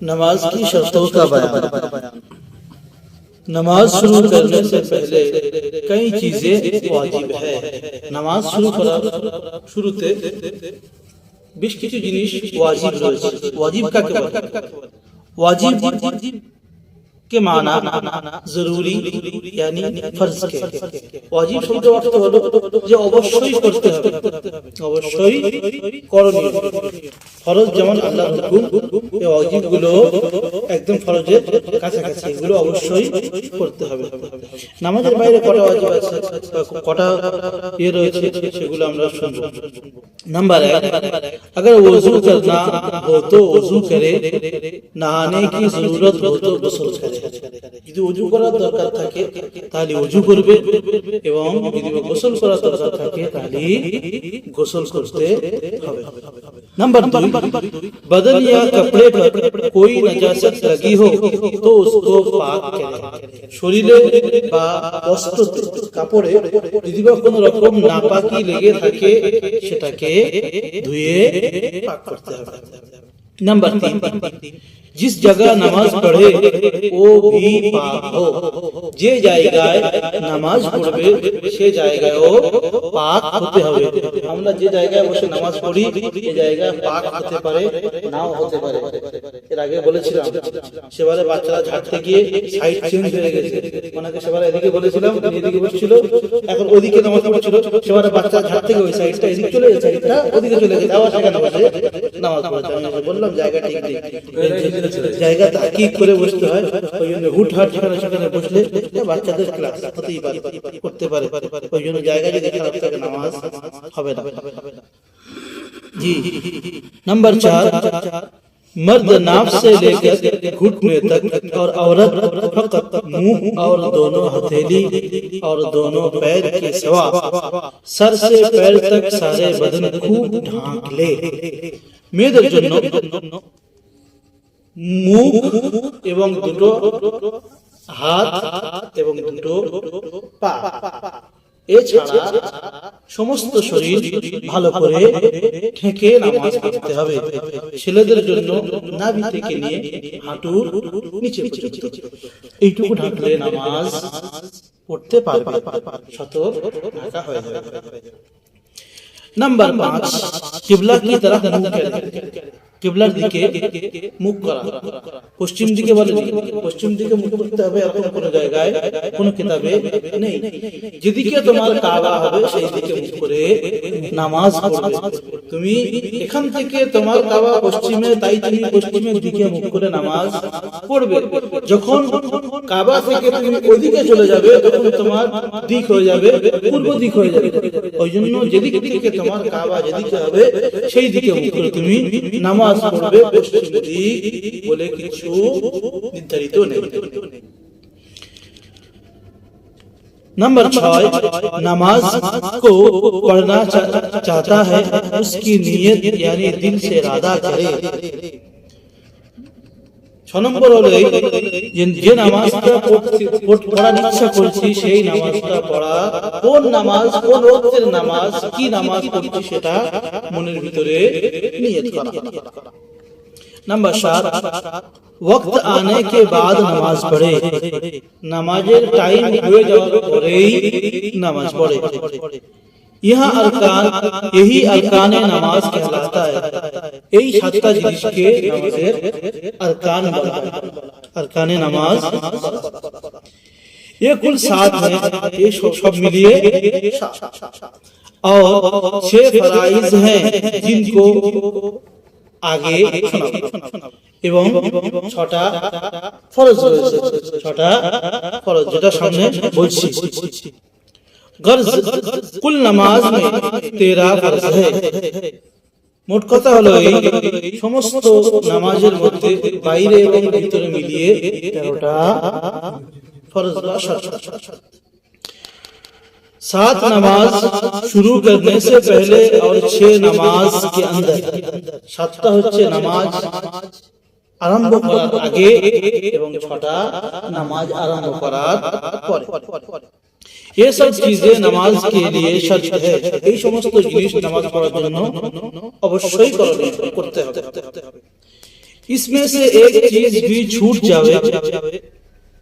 نماز کی شرطوں کا بیان۔ نماز شروع کرنے سے پہلے کئی چیزیں واجب ہیں۔ نماز شروع کراর شروع বেশ بشکی جنیش واجب واجب کا کیا বলে واجب के माना जरूरी यानी फर्ज के ওয়াজিব শব্দের অর্থ হলো যে অবশ্যই করতে হবে অবশ্যই করণীয় ফরজ যেমন আল্লাহর হুকুম এই ওয়াজিব গুলো একদম ফরজের কাছাকাছি এগুলো অবশ্যই করতে হবে নামাজের বাইরে কটা ওয়াজিব আছে বা কটা ইয়ে রয়েছে সেগুলো আমরা শুনবো नंबर एक अगर वजू करना हो तो वजू करे नहाने की जरूरत हो तो গোসল করে যদি ওযু করার দরকার থাকে তাহলে ওযু করবে এবং যদি গোসল করার দরকার থাকে তাহলে গোসল করতে হবে नंबर दो बदन या कपड़े पर कोई नजासत लगी हो तो उसको पाक करे শরীরে বা বস্ত্রতে কাপড়ে যদি বা কোনো রকম নাপাকি লেগে থাকে সেটাকে ধুয়ে পাক করতে হবে नंबर तीन जिस जगह नमाज पढ़े वो भी पाक हो যে জায়গায় নামাজ পড়বে সে জায়গায় ও পাক হতে হবে আমরা যে জায়গায় বসে নামাজ পড়ি এই জায়গায় পাক হতে পারে নাও হতে পারে এর আগে বলেছিলাম সেবারে বাচ্চারা ঝাড়তে গিয়ে সাইড চেঞ্জ হয়ে গেছে ওনাকে সেবারে এদিকে বলেছিলাম উনি এদিকে বসছিল এখন ওদিকে নামাজ পড়ছিল সেবারে বাচ্চারা ঝাড় থেকে ওই সাইডটা এদিকে চলে গেছে সাইডটা ওদিকে চলে গেছে আবার সেখানে বসে নামাজ পড়ছে আমি বললাম জায়গা ঠিক নেই জায়গা কি করে বসতে হয় ওই জন্য হুটহাট সেখানে সেখানে বসলে বাচ্চাদের ক্লাস হতেই পারে، করতে পারে ওই জন্য জায়গা যদি খারাপ থাকে নামাজ হবে না। جی نمبر چار مرد ناف سے لے کر گھٹنے تک اور عورت فقط منہ اور دونوں ہتھیلی اور دونوں پیر کے سوا سر سے پیر تک سارے بدن خوب ڈھانک لے میدر جنو মুখ এবং দুটো হাত এবং দুটো পা এছাড়া সমস্ত শরীর ভালো করে ঠেকে নামাজ পড়তে হবে ছেলেদের জন্য নাভি থেকে নিয়ে হাঁটুর নিচে পর্যন্ত এইটুকু ঢাকলে নামাজ পড়তে পারবে শত ঢাকা হয়ে যাবে নাম্বার পাঁচ কিবলা কি तरफ মুখ করে কিবলার দিকে মুখ করা। পশ্চিম দিকে বলে পশ্চিম দিকে মুখ করতে হবে এরকম কোন জায়গায় কোন কিতাবে নেই। যেদিকে তোমার কাবা হবে সেই দিকে মুখ করে নামাজ পড়বে। তুমি এখান থেকে তোমার কাবা পশ্চিমে তাই তুমি পশ্চিমের দিকে মুখ করে নামাজ পড়বে। যখন কাবা থেকে তুমি ওদিকে চলে যাবে তখন তোমার দিক হয়ে যাবে। পূর্ব দিক হয়ে যাবে। نمبر فائیو نماز کو پڑھنا چاہتا ہے اس کی نیت یعنی دل سے ارادہ کرے। ছ নম্বর হলো এই যে নামাজটা পড়ার ইচ্ছা করছি সেই নামাজটা পড়া কোন নামাজ কোন রক্তের নামাজ কি নামাজ পড়ছি সেটা মনের ভিতরে নিয়ে করা নাম্বার সাত ওয়াক্ত আনে কে বাদ নামাজ পড়ে। নামাজের টাইম হয়ে যাওয়ার পরেই নামাজ পড়ে। यहाँ अरकान यही अरकान नमाज कहलाता है এই সাতটা জিনিসকে নামাজের अरकान বলা হয় अरकान नमाज ये कुल सात है ये सब सब मिलिए और छह फराइज हैं जिनको আগে শোনাবো। এবং ছটা ফরজ রয়েছে ছটা ফরজ যেটা সামনে বলছি গর্জ কুল নামাজ মে তেরা ফরজ হ্যায় মোট কথা হলো এই সমস্ত নামাজের মধ্যে বাইরে এবং ভিতরে মিলিয়ে তেরোটা ফরজ বা শর্ত सात नमाज शुरू करने से पहले और छह नमाज के अंदर সাতটা হচ্ছে নামাজ আরম্ভ করার আগে এবং ছটা নামাজ আরম্ভ করার পরে ये सब चीजें नमाज के लिए शर्त है এই সমস্ত জিনিস নামাজ পড়ার জন্য অবশ্যই করণীয় করতে হবে इसमें से एक चीज भी छूट जावे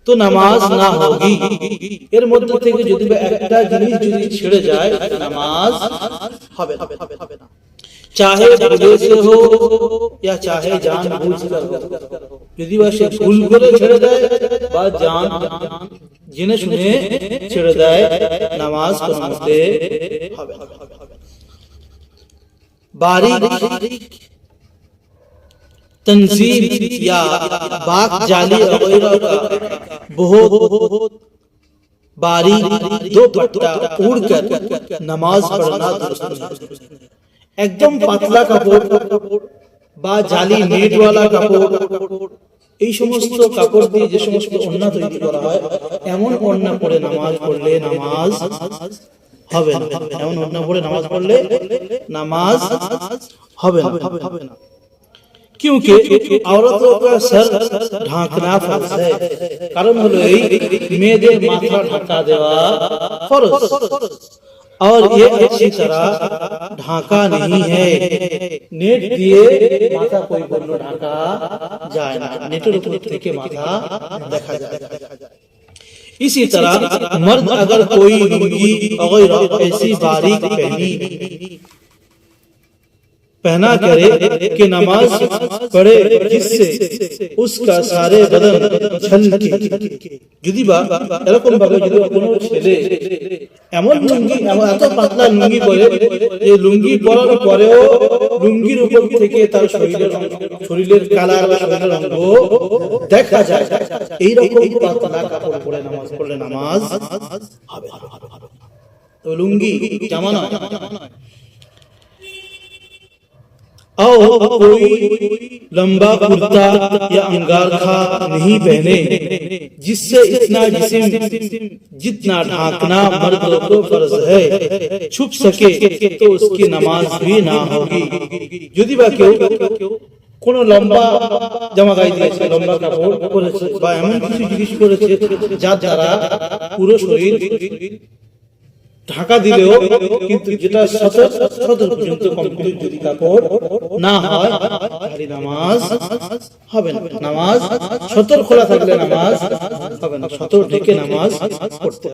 তো নামাজ না হোগি এর মধ্যে থেকে যদি বা একটা জিনিস যদি ছেড়ে যায় নামাজ হবে না চাহে ভুলে সে হো या चाहे जान বুঝ কর हो যদি বা সে ভুল করে ছেড়ে দেয় বা জান جنہ শুনে ছেড়ে দেয় নামাজ পড়তে হবে باریک تنظیم یا باق جالی وغیرہ کا بہت باریک دو پٹا اوڑ کر نماز پڑھنا ایک دم پتلا کپڑ با جالی نیٹ والا کا کپڑ এই সমস্ত কাপড় দিয়ে যে সমস্ত ওড়না তৈরি করা হয় এমন ওড়না পরে নামাজ পড়লে নামাজ হবে না এমন ওড়না পরে নামাজ পড়লে নামাজ হবে না হবে না क्योंकि औरतों का सर ढांकना फर्ज है কারণ হলো এই মেয়েদের মাথা ঢাকা দেওয়া ফরজ اور یہ اچھی طرح ڈھانکا نہیں ہے۔ نیٹ دیے ماتا کوئی بولو ڈھانکا جائے نا رکھ رکھ تھے ماتا دیکھا جائے۔ اسی طرح مرد اگر کوئی لنگی اگر ایسی باریک پہنی پہنا کرے کہ نماز پڑھے جس سے اس کا سارے بدن ঝলকে যদি বা এরকম ভাবে যদি কোনো ছেলে এমন লুঙ্গি এত পাতলা লুঙ্গি পরে যে লুঙ্গি পরার পরেও লুঙ্গির উপর থেকে তার শরীরের শরীরের কালার বা শরীরের অঙ্গ দেখা যায়। এইরকম পাতলা কাপড় পরে নামাজ পড়লে নামাজ হবে লুঙ্গি জামা নয়। او کوئی لمبا کرتا یا انگارکھا نہیں پہنے، جس سے اتنا جسم جتنا ڈھانکنا مرد کو فرض ہے، چھپ سکے تو اس کی نماز بھی نہ ہوگی۔ جدی با কেউ কোন লম্বা জামা গায়ে দিয়েছে লম্বা কাপড় بائی বা کسی কিছু জিনিস چھے جات جارا پورو শরীর ঢাকা দিলেও কিন্তু যেটা সতর পর্যন্ত কমপ্লিট যদি কাপড় না হয় নামাজ হবে না নামাজ সতর খোলা থাকলে নামাজ হবে না সতর ঢেকে নামাজ পড়তে।